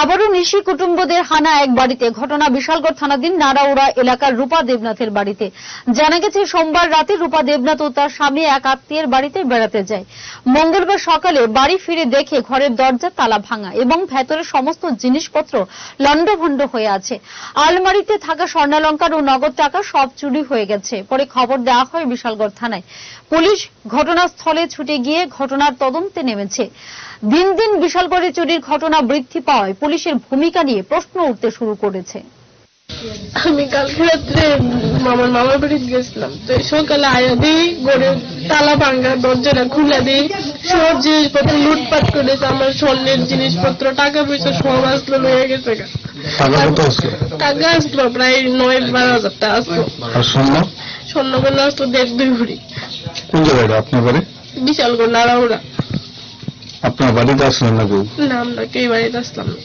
আবারও নিশি কুটুম্বদের হানা এক বাড়িতে। ঘটনা বিশালগড় থানাধীন নারাউড়া এলাকার রূপা দেবনাথের বাড়িতে। জানা গেছে, সোমবার রাতে রূপা দেবনাথ ও তার স্বামী এক আত্মীয়ের বাড়িতে বেড়াতে যায়। মঙ্গলবার সকালে বাড়ি ফিরে দেখে ঘরের দরজা তালা ভাঙা এবং ভেতরে সমস্ত জিনিসপত্র লণ্ডভণ্ড হয়ে আছে। আলমারিতে থাকা স্বর্ণালঙ্কার ও নগদ টাকা সব চুরি হয়ে গেছে। পরে খবর দেওয়া হয় বিশালগড় থানায়। পুলিশ ঘটনাস্থলে ছুটে গিয়ে ঘটনার তদন্তে নেমেছে। দিন দিন বিশালগড়ে চুরির ঘটনা বৃদ্ধি পাওয়ায় পুলিশের ভূমিকা নিয়ে প্রশ্ন উঠতে শুরু করেছে। আমি কালকে রাত্রে মামার মামার বাড়ি গেছিলাম তো সকালে আয়া দিই গড়ে তালা ভাঙ্গা দরজাটা খুলে দিই সব জিনিসপত্র লুটপাট করেছে আমার স্বর্ণের জিনিসপত্র টাকা পয়সা সব আসলো লয়ে গেছে টাকা আসলো? প্রায় নয় বারো হাজার টাকা আসলো। আর স্বর্ণ? স্বর্ণগুলো আসলো দেড় দুই ভরি। কোন জায়গায় আপনার বাড়ি? বিশাল করে নাড়াউড়া আপনার বাড়িতে আসলেন না কেউ? না আমরা কেউ বাড়িতে আসলাম না।